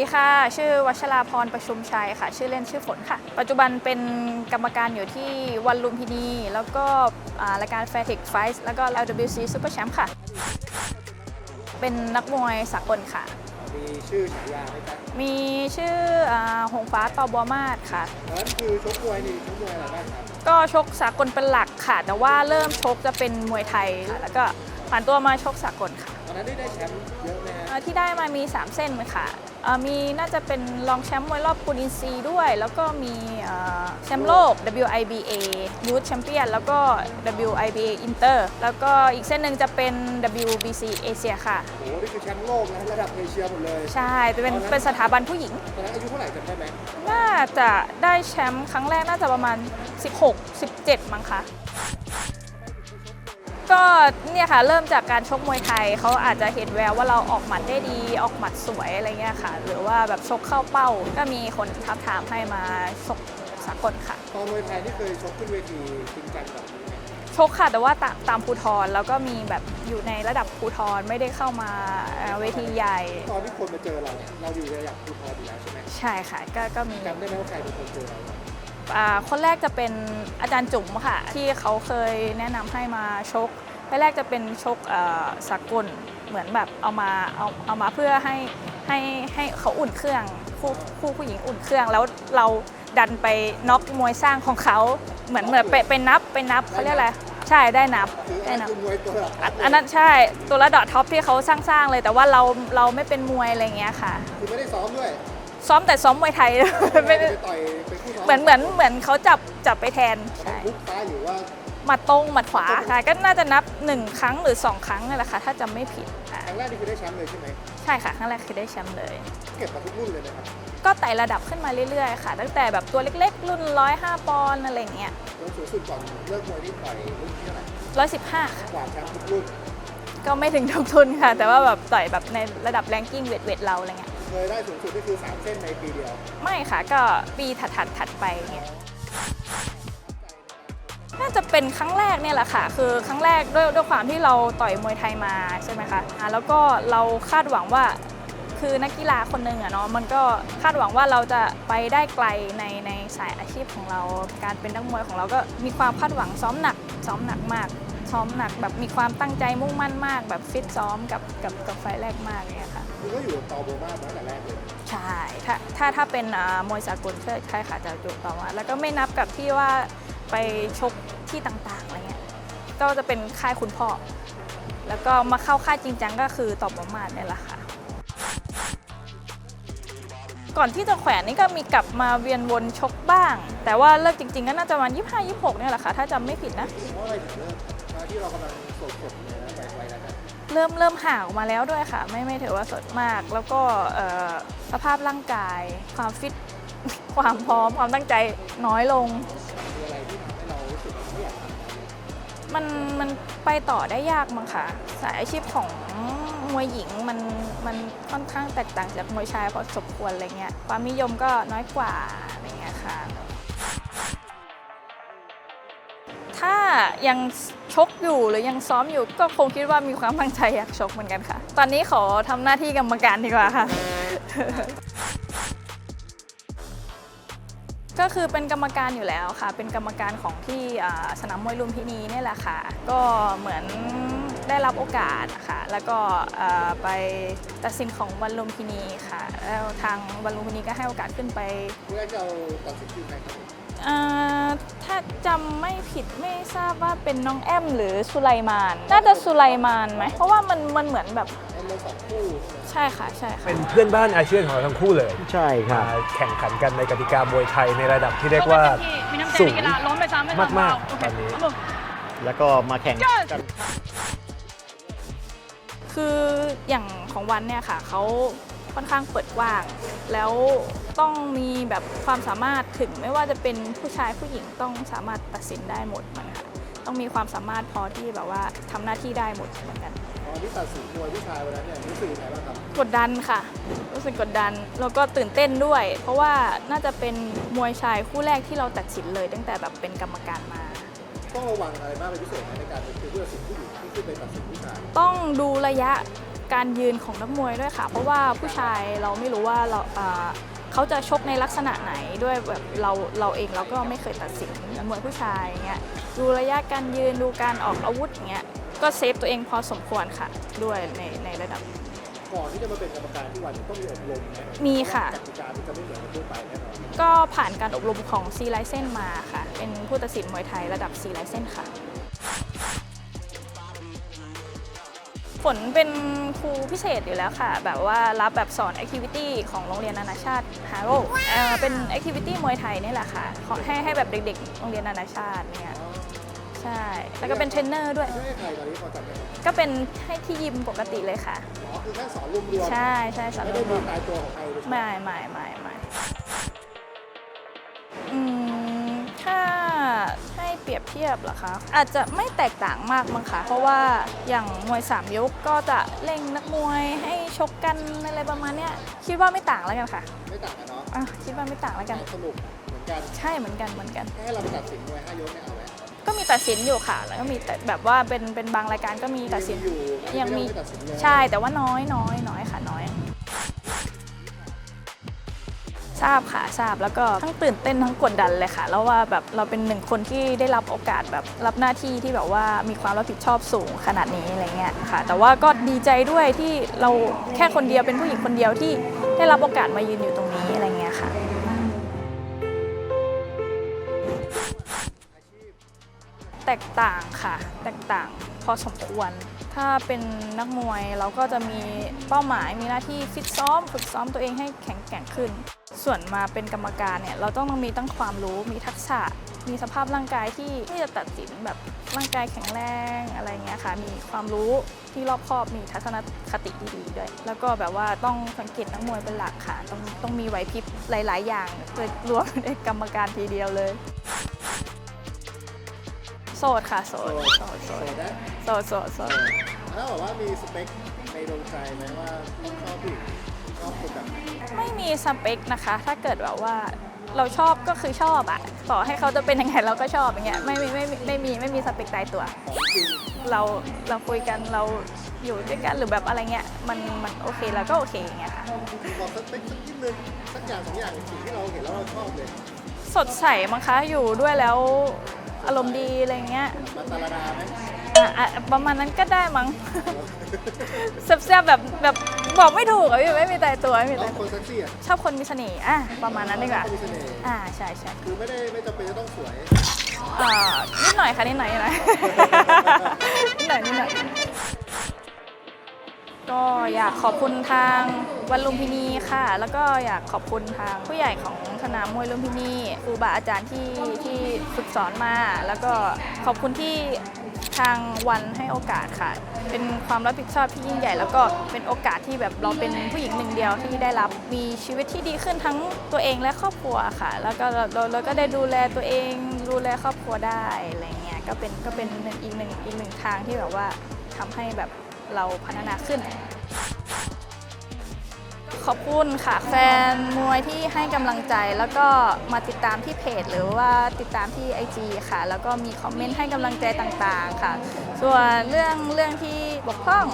วัสดีค่ะ ชื่อวัชราพรประชุมชัยค่ะ ชื่อเล่นชื่อฝนค่ะ ปัจจุบันเป็นกรรมการอยู่ที่วันลุมพินี แล้วก็อ่ารายการ f a i r t e c h Fight แล้วก็ LWC Super Champ ค่ะ เป็นนักมวยสากลค่ะ มีชื่อฉายาไหมครับมีชื่ออาหงฟ้าตอบัวมาศค่ะ นั้นคือชกมวยนี่ชกมวยอะไรบ้างครับก็ชกสากลเป็นหลักค่ะ แต่ว่าเริ่มชกจะเป็นมวยไทย แล้วก็ผ่านตัวมาชกสากลค่ะ ตอนนั้นได้ได้แชมป์เยอะไหมฮะอ่าที่ได้มามี 3 เส้นค่ะอ่า มีน่าจะเป็นรองแชมป์มวยรอบปูนอินซีย์ด้วย แล้วก็มีอ่าแชมป์โลก WIBA Youth Champion แล้วก็ WIBA Inter แล้วก็อีกเส้นหนึ่งจะเป็น WBC Asia ค่ะ โอ้โหนี่คือแชมป์โลกนะระดับเอเชียหมดเลยใช่จะเป็นเป็นสถาบันผู้หญิง ตอนนั้นอายุเท่าไหร่จำได้ไหมน่าจะได้แชมป์ครั้งแรกน่าจะประมาณ 16 17 มั้งคะ ก็เนี่ยค่ะเริ่มจากการชกมวยไทยเขาอาจจะเห็นแววว่าเราออกหมัดได้ดีออกหมัดสวยอะไรเงี้ยค่ะ หรือว่าแบบชกเข้าเป้า ก็มีคนทับถามให้มาชกสากลค่ะ ตอนมวยไทยนี่เคยชกขึ้นเวทีจริงจังแบบนี้ไหมชกค่ะ แต่ว่าตามตามภูทรแล้วก็มีแบบอยู่ในระดับภูทรไม่ได้เข้ามาเอ่อเวทีใหญ่ตอนที่คนมาเจอเราเนี่ยเราอยู่ในระดับภูทรอยู่แล้วใช่ไหมใช่ค่ะก็ก็มีจำได้ไหมว่าใครเป็นคนเจอเราอ่า คนแรกจะเป็นอาจารย์จุ๋มค่ะ ที่เขาเคยแนะนำให้มาชกแรกๆจะเป็นชกเอ่อสากลเหมือนแบบเอามาเอาเอามาเพื่อให้ให้ให้เขาอุ่นเครื่องคู่คู่ผู้หญิงอุ่นเครื่อง แล้วเราดันไปน็อกมวยสร้างของเขาเหมือนเหมือนไปไปนับไปนับเขาเรียกอะไรใช่ได้นับคืออัได้นนั้นันบคือมวยตัวระดับอันอันนั้นใช่ตัวระดับท็อปที่เขาสร้างๆเลย แต่ว่าเราเราไม่เป็นมวยอะไรอย่างเงี้ยค่ะคือไม่ได้ซ้อมด้วยซ้อมแต่ซ้อมมวยไทยไม่ไปได้ต่อยเป็นคู่ซ้อ มเหมือนเหมือนเหมือนเขาจับจับไปแทนใช่บุกซ้ายหรือว่าหมัดตรงหมัดขวาใช่ก็น่าจะนับ 1 ครั้งหรือ 2 ครั้งนี่แหละค่ะ ถ้าจำไม่ผิดอะครั้งแรกนี่คือได้แชมป์เลยใช่ไหมใช่ค่ะครั้งแรกคือได้แชมป์เลย เก็บมาทุกรุ่นเลยนะครับก็ไต่ระดับขึ้นมาเรื่อยๆค่ะ ตั้งแต่แบบตัวเล็กๆ รุ่น 105 ปอนด์อะไรอย่างเงี้ยแล้วสูงสุดก่อนเลิกมวยนี่ต่อยรุ่นที่เท่าไหร่115ค่ะกว่าแชมป์ทุกรุ่นก็ไม่ถึงทุกทุนค่ะ แต่ว่าแบบต่อยแบบในระดับแรงกิ้งเวทเวทเราอะไรเงี้ย เคยได้สูงสุดก็คือ 3 เส้นในปีเดียว ไม่ค่ะก็ปีถัดๆถัดไปเงี้ยน่าจะเป็นครั้งแรกเนี่ยแหละค่ะ คือครั้งแรกด้วยด้วยความที่เราต่อยมวยไทยมาใช่ไหมคะอ่าแล้วก็เราคาดหวังว่าคือนักกีฬาคนหนึ่งอะเนาะมันก็คาดหวังว่าเราจะไปได้ไกลในในสายอาชีพของเรา การเป็นนักมวยของเราก็มีความคาดหวังซ้อมหนักซ้อมหนักมาก ซ้อมหนักแบบมีความตั้งใจมุ่งมั่นมาก แบบฟิตซ้อมกับกับกับไฟล์แรกมากเนี่ยค่ะคือก็อยู่กับตอโบมาตั้งแต่แรกเลยใช่ถ้าถ้าถ้าเป็นอ่ามวยสากลใช่ใช่ค่ะจะจุต่อมาแล้วก็ไม่นับกับที่ว่าไปชกที่ต่างๆอะไรเงี้ยก็จะเป็นค่ายคุณพ่อ แล้วก็มาเข้าค่ายจริงจังก็คือตอบประมาณเนี่ยแหละค่ะก่อนที่จะแขวนนี่ก็มีกลับมาเวียนวนชกบ้าง แต่ว่าเลิกจริง ๆ ก็น่าจะประมาณ25 26เนี่ยแหละค่ะ ถ้าจำไม่ผิดนะ เพราะอะไรถึงเลิกตอนที่เรากำลังสดสดเลยนะไปไปแล้วนะเริ่มเริ่มห่างออกมาแล้วด้วยค่ะ ไม่ไม่ถือว่าสดมาก แล้วก็สภาพร่างกาย ความฟิต ความพร้อมความตั้งใจน้อยลงคือะไรที่ทำให้เรารู้สึกไม่อยากทำมันมันไปต่อได้ยากมั้งค่ะ สายอาชีพของมวยหญิงมันมันค่อนข้างแตกต่างจากมวยชายพอสมควรอะไรเงี้ยความนิยมก็น้อยกว่าอะไรเงี้ยค่ะ ถ้ายังชกอยู่หรือยังซ้อมอยู่ก็คงคิดว่ามีความตั้งใจอยากชกเหมือนกันค่ะ ตอนนี้ขอทำหน้าที่กรรมการดีกว่าค่ะ ก็คือเป็นกรรมการอยู่แล้วค่ะ เป็นกรรมการของที่สนามมวยลุมพินีนี่แหละค่ะ ก็เหมือนได้รับโอกาสค่ะ แล้วก็ไปตัดสินของวันลุมพินีค่ะ แล้วทางวันลุมพินีก็ให้โอกาสขึ้นไปเพื่อจะตัดสินใครครับ ถ้าจำไม่ผิดไม่ทราบว่าเป็นน้องแอมหรือสุไลมาน น่าจะสุไลมานไหม เพราะว่ามันมันเหมือนแบบเอามาสองคู่ใช่ค่ะใช่ค่ะเป็นเพื่อนบ้านอาเซียนของเราทั้งคู่เลยใช่ครัมาบแข่งขันกันในกติกามวยไทยในระดับที่เรียกว่าสูงมากๆตอนนี้แล้วก็มาแข่งกันคืออย่างของวันเนี่ยค่ะเขาค่อนข้างเปิดกว้างแล้ว ต้องมีแบบความสามารถถึงไม่ว่าจะเป็นผู้ชายผู้หญิงต้องสามารถตัดสินได้หมดเหมือนกันต้องมีความสามารถพอที่แบบว่าทำหน้าที่ได้หมดเหมือนกันตอนที่ตัดสินมวยผู้ชายวันนั้นเนี่ยรู้สึกยังไงบ้างครับกดดันค่ะ รู้สึกกดดันแล้วก็ตื่นเต้นด้วย เพราะว่าน่าจะเป็นมวยชายคู่แรกที่เราตัดสินเลย ตั้งแต่แบบเป็นกรรมการมาต้องระวังอะไรมากเป็นพิเศษไหมในการเป็นผู้ตัดสินผู้หญิงที่ขึ้นไปตัดสินผู้ชายต้องดูระยะการยืนของนักมวยด้วยค่ะ เพราะว่าผู้ชายเราไม่รู้ว่าเราอ่า เขาจะชกในลักษณะไหนด้วยแบบเราเราเองเราก็ไม่เคยตัดสินนักมวยผู้ชายอย่างเงี้ยดูระยะการยืนดูการออกอาวุธอย่างเงี้ยก็เซฟตัวเองพอสมควรค่ะด้วยในในระดับก่อนที่จะมาเป็นกรรมการที่วันต้องมีอบรมไหมมีค่ะกติกาที่จะไม่เหมือนกับทั่วไปแน่นอนก็ผ่านการอบรมของซีไลเซนมาค่ะ เป็นผู้ตัดสินมวยไทยระดับซีไลเซนค่ะ ฝนเป็นครูพิเศษอยู่แล้วค่ะ แบบว่ารับแบบสอนแอคทิวิตี้ของโรงเรียนนานาชาติฮาโร่เอ่อเป็นแอคทิวิตี้มวยไทยนี่แหละค่ะขอให้ให้แบบเด็กๆ โรงเรียนนานาชาติเนี่ยใช่ แล้วก็เป็นเทรนเนอร์ด้วย ไม่ให้ใครตอนนี้พอจัดได้ไหมก็เป็นให้ที่ยิมปกติเลยค่ะ อ๋อคือแค่สอนรวมๆใช่ใช่สอนไม่รได้มีวมตายตัวของใครเลยๆไม่ไม่ไม่ไม่อืมถ้าให้เป รียบเทียบเหรอคะ อาจจะไม่แตกต่างมากมั้งคะเพราะว่าอย่างมวยสามยกก็จะเล่งนักมวยให้ชกกันอะไรประมาณเนี้ยคิดว่าไม่ต่างแล้วกันค่ะไม่ต่างกันเนาะอะคิดว่าไม่ต่างแล้วกัน สนุกเหมือนกันใช่เหมือนกันเหมือนกันถ้าให้เราไปตัดสินมวยห้ายกเนี่ยเอาไหมก็มีตัดสินอยู่ค่ะ แล้วก็มีแต่แบบว่าเป็นเป็นบางรายการก็มีตัดสินอยู่ยังมีไได้ตัดสินเลย ใช่แต่ว่าน้อยน้อยน้อยค่ะน้อย ทราบค่ะทราบแล้วก็ทั้งตื่นเต้นทั้งกดดันเลยค่ะ แล้วว่าแบบเราเป็นหนึ่งคนที่ได้รับโอกาสแบบรับหน้าที่ที่แบบว่ามีความรับผิดชอบสูงขนาดนี้อะไรเงี้ยค่ะ แต่ว่าก็ดีใจด้วยที่เราแค่คนเดียวเป็นผู้หญิงคนเดียวที่ได้รับโอกาสมายืนอยู่ตรงนี้อะไรเงี้ยค่ะแตกต่างค่ะ แตกต่างพอสมควร ถ้าเป็นนักมวยเราก็จะมีเป้าหมายมีหน้าที่ฟิตซ้อม ฝึกซ้อมตัวเองให้แข็งแกร่งขึ้น ส่วนมาเป็นกรรมการเนี่ยเราต้องมีตั้งความรู้มีทักษะ มีสภาพร่างกายที่ที่จะตัดสินแบบร่างกายแข็งแรงอะไรเงี้ยค่ะ มีความรู้ที่รอบคอบมีทัศนคติที่ดีด้วย แล้วก็แบบว่าต้องสังเกตนักมวยเป็นหลักค่ะต้องต้องมีไหวพริบหลาย ๆ อย่างเลยรวมในกรรมการทีเดียวเลย โสดค่ะโสดโสดโสโสดดนะโสดโสดโสดแล้วบอกว่ามีสเปคในดวงใจไหมว่าชอบผู้หญิงชอบคนแบบไหนไม่มีสเปคนะคะ ถ้าเกิดแบบว่าเราชอบก็คือชอบอะต่อให้เขาจะเป็นยังไงเราก็ชอบอย่างเงี้ยไม่มีไม่มีไม่มีไม่มีสเปคตายตัว ของจริงเราเราคุยกันเราอยู่ด้วยกันหรือแบบอะไรเงี้ยมันมันโอเคเราก็โอเคอย่างเงี้ยค่ะ บอกสเปคสักนิดนึงสักอย่างสองอย่างสิ่งที่เราเห็นแล้วเราชอบเลย สดใสมั้งคะอยู่ด้วยแล้ว อารมณ์ดีอะไรเงี้ยมาตาลาดาไหมอะอะประมาณนั้นก็ได้มั้งแซ่บๆแบบแบบบอกไม่ถูกอะพี่ไม่มีตายตัวไม่มีชอตาบยคตัวนเซ็กซี่อะชอบคนมีเสน่ห์อะประมาณนั้นดีกว่า มีเสน่ห์อ่าใช่ใช่คือไม่ได้ไม่จำเป็นจะต้องสวยอ่านิดหน่อยค่ะนิดหน่อยนิดหน่อย นิดหน่อยนิดหน่อยก็อยากขอบคุณทาง วันลุมพินีค่ะ แล้วก็อยากขอบคุณทางผู้ใหญ่ของสนามมวยลุมพินีครูบาอาจารย์ที่ที่ฝึกสอนมา แล้วก็ขอบคุณที่ทางวันให้โอกาสค่ะ เป็นความรับผิดชอบที่ยิ่งใหญ่ แล้วก็เป็นโอกาสที่แบบเราเป็นผู้หญิงหนึ่งเดียวที่ได้รับมีชีวิตที่ดีขึ้นทั้งตัวเองและครอบครัวค่ะ แล้วก็เราเราเราก็ได้ดูแลตัวเองดูแลครอบครัวได้อะไรเงี้ยก็เป็นก็เป็นอีกหนึ่งอีกหนึ่งทางที่แบบว่าทำให้แบบเราพัฒนาขึ้น ขอบคุณค่ะ แฟนมวยที่ให้กำลังใจ แล้วก็มาติดตามที่เพจ หรือว่าติดตามที่ IG ค่ะ แล้วก็มีคอมเมนต์ให้กำลังใจต่างๆค่ะ ส่วนเรื่องเรื่องที่บกพร่อง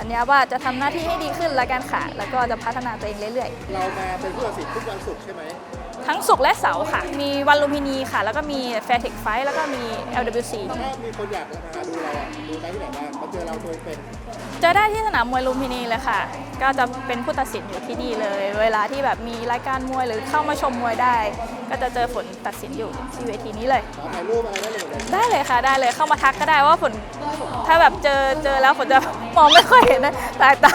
สัญญาว่าจะทำหน้าที่ให้ดีขึ้นละกันค่ะ แล้วก็จะพัฒนาตัวเองเรื่อยๆ เรามาเป็นผู้ตัดสินทุกวันศุกร์ใช่ไหม ทั้งศุกร์และเสาร์ค่ะ มีวันลุมพินีค่ะ แล้วก็มี f a i r t e c h Fight แล้วก็มี LWC ถ้ามีคนอยากมาดูเราอะดูได้ที่ไหนบ้างมาเจอเราตัวเป็นเจอได้ที่สนามมวยลุมพินีเลยค่ะ ก็จะเป็นผู้ตัดสินอยู่ที่นี่เลย เวลาที่แบบมีรายการมวยหรือเข้ามาชมมวยได้ ก็จะเจอผลตัดสินอยู่ที่เวทีนี้เลย ขอถ่ายรูปอะไรได้เลยหมดเลยได้เลยค่ะได้เลยเข้ามาทักก็ได้ว่าผลถ้าแบบเจอเจอแล้วผลจะมองไม่ค่อยเห็นนะสายตา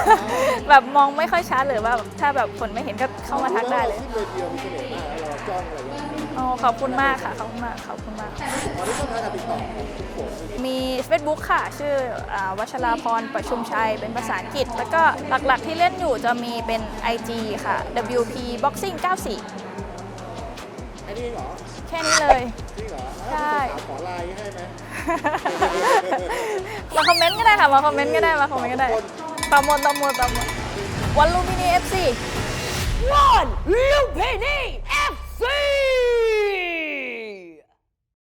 แบบมองไม่ค่อยชัดหรือว่าถ้าแบบผลไม่เห็นก็เข้ามาทักได้เลยขึ้นเวทีเรามีเสน่ห์มากแล้วเราจ้องอะไรอย่างเงี้ยอ๋อขอบคุณมากค่ะขอบคุณมากขอบคุณมาก ตอนนี้ช่องทางการติดต่อของทุกคนมี Facebook ค่ะ ชื่ออาวัชราพรประชุมชัย เป็นภาษาอังกฤษ แล้วก็หลักๆที่เล่นอยู่จะมีเป็น IG ค่ะ WP Boxing 94 ไอ้นี่เหรอแค่นี้เลย จริงเหรอใช่แล้วขอไลน์ให้ไหมมาคอมเมนต์ก็ได้ค่ะ มาคอมเมนต์ก็ได้มาคอมเมนต์ก็ได้ ตามนตามนตามนวันลูมินีเอฟซีวันลูมินีเอฟซี